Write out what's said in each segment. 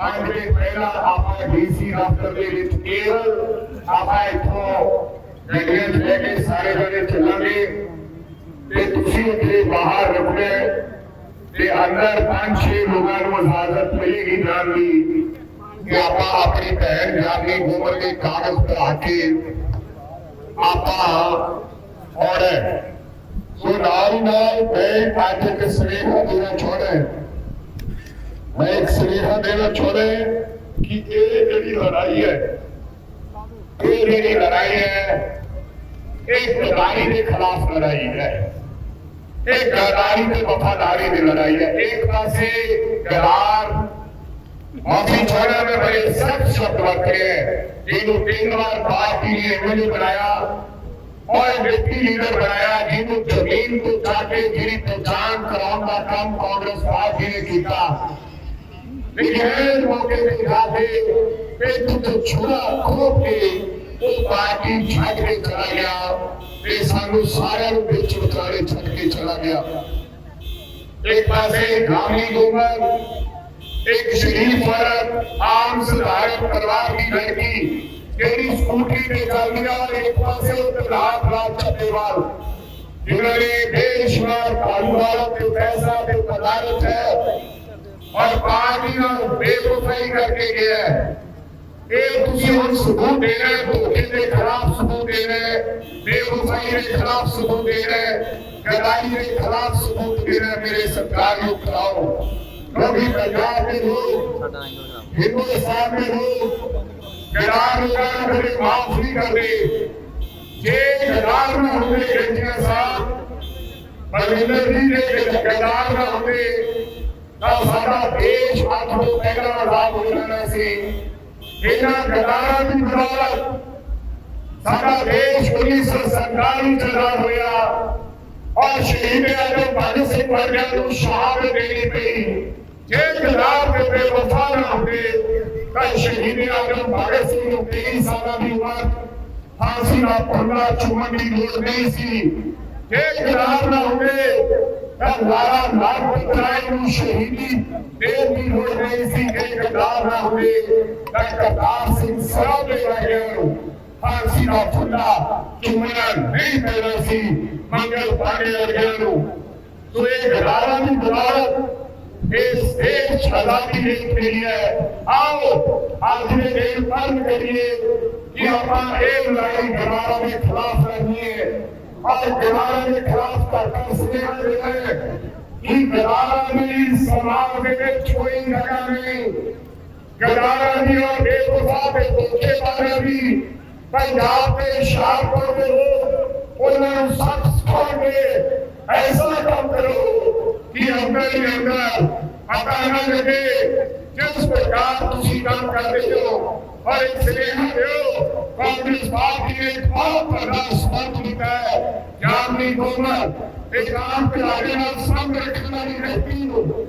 ਅੱਜ ਦੇ ਪਹਿਲਾਂ ਆਪਾਂ ਡੀਸੀ ਦਫ਼ਤਰ ਦੇ ਵਿੱਚ ਕੇਵਲ ਆਪਾਂ ਇੱਥੋਂ ਗੱਡੀਆਂ ਲੈ ਕੇ ਸਾਰੇ ਜਣੇ ਚੱਲਾਂਗੇ। ਤੇ ਤੁਸੀਂ ਇੱਥੇ ਬਾਹਰ ਰੁਕਣਾ ਤੇ ਅੰਦਰ ਪੰਜ ਛੇ ਲੋਕਾਂ ਨੂੰ ਇਜਾਜ਼ਤ ਮਿਲੇਗੀ ਜਾਣ ਦੀ ਕਿ ਆਪਾਂ ਆਪਣੀ ਭੈਣ ਜਾਨੀ ਉਮਰ ਦੇ ਕਾਗਜ਼ ਭਰਾ ਕੇ ਆਪਾਂ ਔਰ ਸੋ ਨਾਲ ਹੀ ਨਾਲ ਮੈਂ ਅੱਜ ਇੱਕ ਸੁਨੇਹਾ ਦੇਣਾ ਚਾਹੁੰਦਾ میں ایک سلیحہ دینا چھوڑے کہ یہ جڑی لڑائی ہے، یہ جڑی لڑائی ہے، ایک اقتداری کے خلاف لڑائی ہے، ایک گداری کے وفاداری میں لڑائی ہے، ایک پاسے سے گدار، معافی چھوڑنے میں بڑے سب شبد رکھے ہیں۔ جنہوں تین بار بات کی لیے ایم ایل بنایا، اور ڈپٹی لیڈر بنایا، جنہوں زمین کو چاہتے جنہیں پہچان کراؤں کا کام کانگریس پارٹی نے کیتا۔ نگہر ہوگے میں راہے میں تو تو چھوڑا کھو کے تو باقی جھگ میں چلا گیا میں سانو سارے روپے چھوڑے چھڑ کے چلا گیا۔ ایک پاسے گامی گمر ایک شریف فرد عام صدارت پروار کی لڑکی تیری سکوٹی میں چل گیا ایک پاسے اتلاف رات چلے وال جنہوں نے بے شمار کاروبار پہ پیسہ پہ پدارت ہے ਔਰ ਪਾਰਟੀ ਨਾਲ ਬੇਵਫਾਈ ਕਰਕੇ ਗਿਆ ਹੈ। ਇਹ ਤੁਸੀਂ ਹੁਣ ਸਬੂਤ ਦੇ ਰਹੇ ਹੋ, ਧੋਖੇ ਦੇ ਖਿਲਾਫ ਸਬੂਤ ਦੇ ਰਹੇ ਹੋ, ਬੇਵਫਾਈ ਦੇ ਖਿਲਾਫ ਸਬੂਤ ਦੇ ਰਹੇ ਹੋ, ਗਦਾਰੀ ਦੇ ਖਿਲਾਫ ਸਬੂਤ ਦੇ ਰਹੇ ਹੋ, ਮੇਰੇ ਸਰਕਾਰ ਨੂੰ ਕਰਾਓ ਕਿਉਂਕਿ ਪੰਜਾਬ ਦੇ ਲੋਕ ਹਿੰਦੁਸਤਾਨ ਦੇ ਲੋਕ ਗਦਾਰ ਲੋਕਾਂ ਨੂੰ ਕਦੇ ਮਾਫ ਨਹੀਂ ਕਰਦੇ ਜੇ ਗਦਾਰ ਨਾ ਹੁੰਦੇ ਗੰਜੀਆਂ ਸਾਹਿਬ ਬਲਵਿੰਦਰ ਜੀ ਦੇ ਗਦਾਰ ਨਾ ਹੁੰਦੇ ਤਾਂ ਸਾਡਾ ਦੇਸ਼ ਅੱਜ ਤੋਂ ਪਹਿਲਾਂ ਆਜ਼ਾਦ ਹੋ ਜਾਣਾ ਸੀ। ਇਹਨਾਂ ਗਦਾਰਾਂ ਦੀ ਬਦੌਲਤ ਸਾਡਾ ਦੇਸ਼ 1947 ਚ ਆਜ਼ਾਦ ਹੋਇਆ। ਔਰ ਸ਼ਹੀਦ ਆਜਮ ਭਗਤ ਸਿੰਘ ਵਰਗਿਆਂ ਨੂੰ ਸ਼ਹਾਦਤ ਦੇਣੀ ਪਈ। ਜੇ ਗਦਾਰ ਦੇ ਬੇਵਫਾ ਨਾ ਹੁੰਦੇ ਤਾਂ ਸ਼ਹੀਦ ਆਜਮ ਭਗਤ ਸਿੰਘ ਨੂੰ 23 ਸਾਲਾਂ ਦੀ ਉਮਰ ਫਾਂਸੀ ਦਾ ਪੰਨਾ ਚੁੰਮਣ ਦੀ ਲੋੜ ਨਹੀਂ ਸੀ। ਜੇ ਗਦਾਰ ਨਾ ਹੁੰਦੇ ہمارا نام بھی کرائے گی شہیدی، بے بھی ہو رہے اسی کے اقدار نہ ہوئے کہ اقدار سے سرم دے رہے ہیں فارسی نہ پھلا چمنا نہیں پیدا سی منگل پانے اور گیروں تو ایک رارہ بھی دلارت اس دیش آزادی دیش کے لیے ہے۔ آؤ، آج میں دیل پرم کے لیے کہ اپنا ایک لائی دلارہ میں خلاف رہنی ہے۔ اور دیواروں کے خلاف ترکیب رہے کہ دیواروں میں سماو کے لیے چھوئی لگا میں گدارہ بھی اور بے وفا پہ دھوکے بارہ بھی۔ پنجاب کے میں شاہپور میں ہو انہوں نے سب سکھوڑ کے ایسا کم کرو کہ اپنے اندر عطا نہ لگے۔ ਜਿਸ ਪ੍ਰਕਾਰ ਤੁਸੀਂ ਕੰਮ ਕਰਦੇ ਹੋ ਔਰ ਇੱਕ ਸੁਨੇਹਾ ਦਿਓ ਕਾਂਗਰਸ ਪਾਰਟੀ ਨੇ ਇੱਕ ਬਹੁਤ ਵੱਡਾ ਸਪੰਦ ਕੀਤਾ ਹੈ ਜਾਮਨੀ ਗੋਮਰ ਇਹ ਆਮ ਪਿਆਰੇ ਨਾਲ ਸੰਗ ਰੱਖਣ ਵਾਲੀ ਵਿਅਕਤੀ ਨੂੰ ਲੋਕ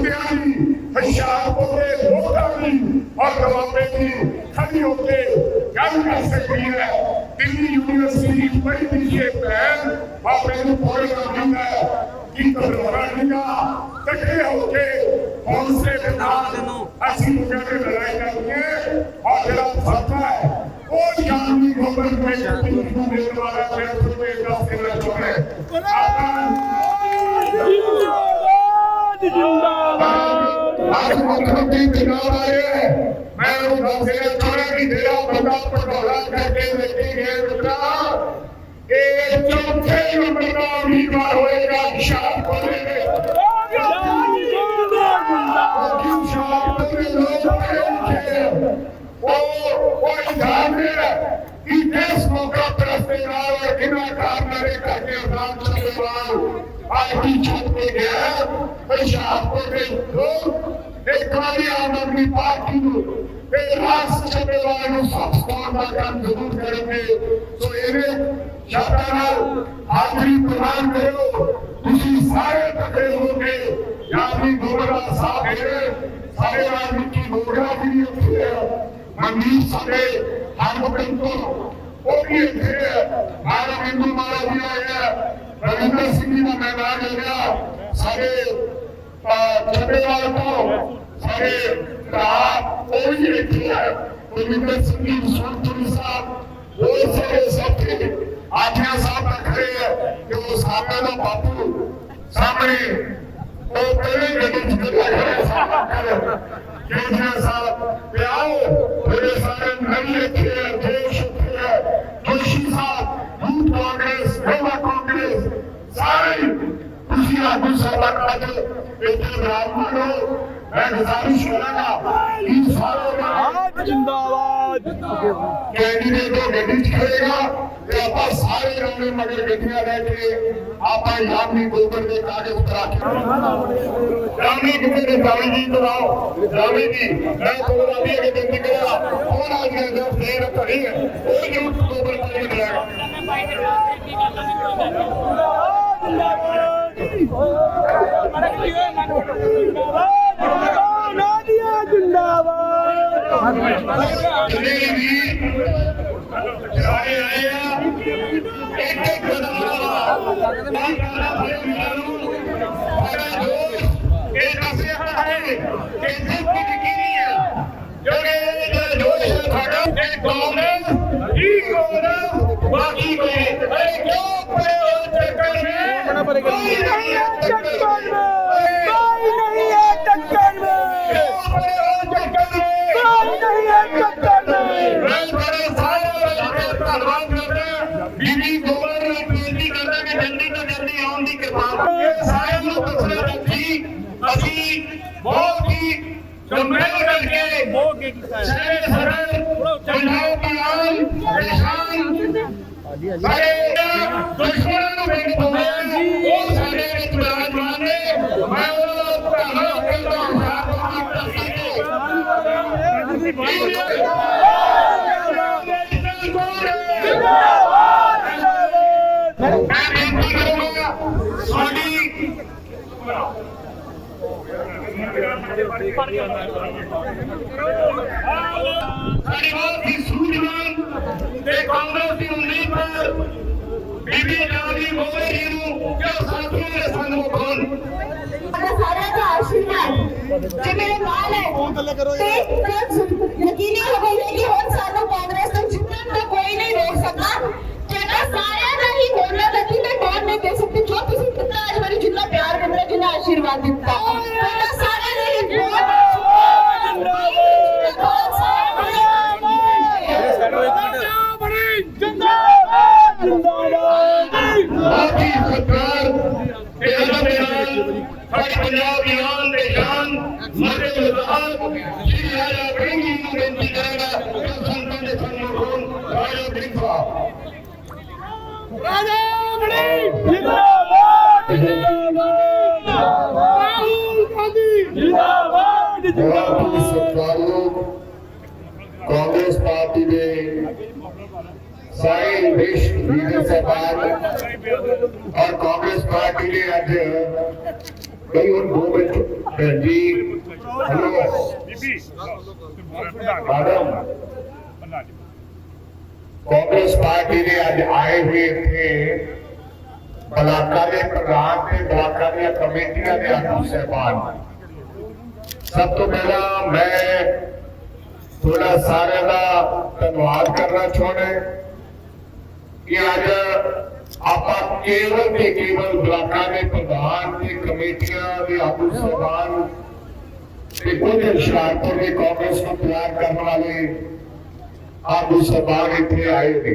روٹیاں دی ہشیار ہوتے ووٹاں دی اور جوابے دی کھڑی ہوتے گل کر سکتی ہے دلی یونیورسٹی پڑھ دیجیے بہن باپے کو پورے کرنا ہے کی تبرا نگاہ تکڑے ہو کے حوصلے کے ساتھ اسی مجھے لڑائی کرنی ہے اور جڑا فاتح ہے وہ جاننی گوبر میں جاتی ہوں میرے بارے میں تمہیں کا سینا چھوڑے آسان ਇਹ ਅੱਜ ਮੁੱਖ ਮੰਤਰੀ ਚੁਣਾਵ ਆਏ ਮੈਂ ਉਹ ਦੱਸ ਦੇਣਾ ਕਿ ਜਿਹੜਾ ਬੰਦਾ ਪਟੋਲਾ ਕਰਕੇ ਵੇਖੀ ਗਏ ਮਿੱਤਰਾ ਇਹ ਚੌਥੇ ਨੰਬਰ ਦਾ ਉਮੀਦਵਾਰ ਹੋਏਗਾ ਹੁਸ਼ਿਆਰਪੁਰ ਦੇ ਵਿੱਚ ਉਹ ਜਾਣਦੇ ਕਿ ਕਿਸ ਮੌਕਾ ਪ੍ਰਸਤੇ ਨਾਲ ਔਰ ਕਿਹਨਾਂ ਕਾਰਨਾਰੇ ਕਰਕੇ ਰਾਮ ਚੰਦਰਪਾਲ ਅੱਜ ਕੀ ਛੱਡ ਕੇ ਗਿਆ। ਹੁਸ਼ਿਆਰਪੁਰ ਦੇ ਲੋਕ ਇੱਕ ਵਾਰੀ ਆਮ ਆਦਮੀ ਪਾਰਟੀ ਨੂੰ ਇਹ ਰਾਸ ਚੱਲੇਵਾਲ ਨੂੰ ਸਬਸਟਾਰ ਦਾ ਕੰਮ ਜ਼ਰੂਰ ਕਰਨਗੇ। ਸੋ ਇਹਨੇ ਸ਼ਬਦਾਂ ਨਾਲ ਆਖਰੀ ਪ੍ਰਵਾਨ ਕਰੋ ਤੁਸੀਂ ਸਾਰੇ ਇਕੱਠੇ ਹੋ ਕੇ ਯਾਨੀ ਗੋਬਰਾ ਸਾਹਿਬ ਜਿਹੜੇ ਸਾਡੇ ਰਾਜਨੀਤੀ ਮੋਢਾ ਵੀ ਉੱਥੇ ਹੈ ਸਾਡੇ ਹਰਮਕਨ ਉਹ ਵੀ ਇੱਥੇ ਹੈ। ਮਾਰਾ ਬਿੰਦੂ ਮਾਰਾ ਵੀ ਆਇਆ ਰਵਿੰਦਰ ਸਿੰਘ ਜੀ ਦਾ ਮੈਦਾਨ ਹੋ ਸਾਡੇ ਛੱਡੇਵਾਲ ਤੋਂ ਸਾਡੇ ਭਰਾ, ਉਹ ਵੀ ਇੱਥੇ ਹੈ। ਰਵਿੰਦਰ ਸਿੰਘ ਜੀ ਸੁਰਤੁਰੀ ਸਾਹਿਬ ਉਹ ਸਾਰੇ ਸਾਥੀ ਆਠਿਆ ਸਾਹਿਬ ਦਾ ਖੜੇ ਹੈ ਕਿ ਉਹ ਸਾਹਮਣੇ ਦਾ ਬਾਪੂ ਸਾਹਮਣੇ ਉਹ ਪਹਿਲੇ ਗੱਡੀ ਚ ਖੜਾ ਹੈ ਸਾਹਮਣੇ جناب مانو میں گزارش کروں گا تین سالوں میں زندہ باد کینڈیڈیٹ تو گڈی چھڑے گا تے اپا سارے رونے مگر گڈیاں لے کے اپا یاد نہیں گوبر دے کاغذ اترا کے رامی جی دے جاوی جی تو راو رامی جی میں تو رامی اگے بنتی کرا اور اج دے دیر تڑی ہے؟ او یوں گوبر کاغذ لے گا ਨਾਦੀਆ ਜਿੰਦਾਬਾਦ। ਜਿੰਨੇ ਵੀ ਸਾਰੇ ਆਏ ਆ ਇੱਕ ਇੱਕ ਬਦਲਾਵਾ ਬਾਈ ਕਾਲਾ ਅਸੀਂ ਬਹੁਤ ਹੀ ਜੰਮੇਲ ਕਰਕੇ ਬਹੁਤ ਹੀ ਸਾਰੇ ਸਰਲ ਪੰਜਾਬ ਦੀ ਆਨ ਪਰੇਸ਼ਾਨ ਸਾਡੇ ਦੁਸ਼ਮਣਾਂ ਨੂੰ ਬੇਟ ਪਾਉਂਦੇ ਉਹ ਸਾਡੀ ਸਾਡੀ ਬਹੁਤ ਹੀ ਸੂਝਵਾਨ ਤੇ ਕਾਂਗਰਸ ਦੀ ਉਮੀਦਵਾਰ ਬੀਬੀ ਜਾਨੀ ਮੋਹਨ ਜੀ ਨੂੰ ਜੋ ਸਾਥੀਆਂ ਦੇ ਸਨਮੁਖ ਹੋਣ। ਤੁਹਾਡਾ ਸਾਰਿਆਂ ਦਾ ਆਸ਼ੀਰਵਾਦ ਜੇ ਮੇਰੇ ਨਾਲ ਹੈ। ਤੇ ਫਿਰ ਯਕੀਨੀ ਹੋ ਗਈ ਹੈ ਕਿ ਹੁਣ ਸਾਨੂੰ ਕਾਂਗਰਸ ਤੋਂ ਜਿੱਤਣ ਕੋਈ ਨਹੀਂ ਰੋਕ ਸਕਦਾ। دے سکتے جو تھی دتا آج میرے جتنا پیار دتا جتنا آشیرواد دتا Ready? کانگریس پارٹی دے سائن بشت بیدی سپار اور کانگریس پارٹی دے آج کئی ان بومت جی خلوص مادم کانگریس پارٹی دے آج آئے ہوئے تھے ਬਲਾਕਾਂ ਦੇ ਪ੍ਰਧਾਨ ਤੇ ਬਲਾਕਾਂ ਦੀਆਂ ਕਮੇਟੀਆਂ ਦੇ ਆਗੂ ਸਹਿਬਾਨ। ਸਭ ਤੋਂ ਪਹਿਲਾਂ ਮੈਂ ਤੁਹਾਡਾ ਸਾਰਿਆਂ ਦਾ ਧੰਨਵਾਦ ਕਰਨਾ ਚਾਹੁੰਦਾ ਕਿ ਅੱਜ ਆਪਾਂ ਕੇਵਲ ਤੇ ਕੇਵਲ ਬਲਾਕਾਂ ਦੇ ਪ੍ਰਧਾਨ ਤੇ ਕਮੇਟੀਆਂ ਦੇ ਆਗੂ ਸਹਿਬਾਨ ਤੇ ਕੁਝ ਹੁਸ਼ਿਆਰਪੁਰ ਦੇ ਕਾਂਗਰਸ ਨੂੰ ਪਿਆਰ ਕਰਨ ਵਾਲੇ ਆਗੂ ਸਹਿਬਾਨ ਇੱਥੇ ਆਏ ਨੇ।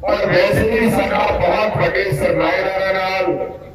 اور ویسے بھی سکا بہت بڑے سرمایہ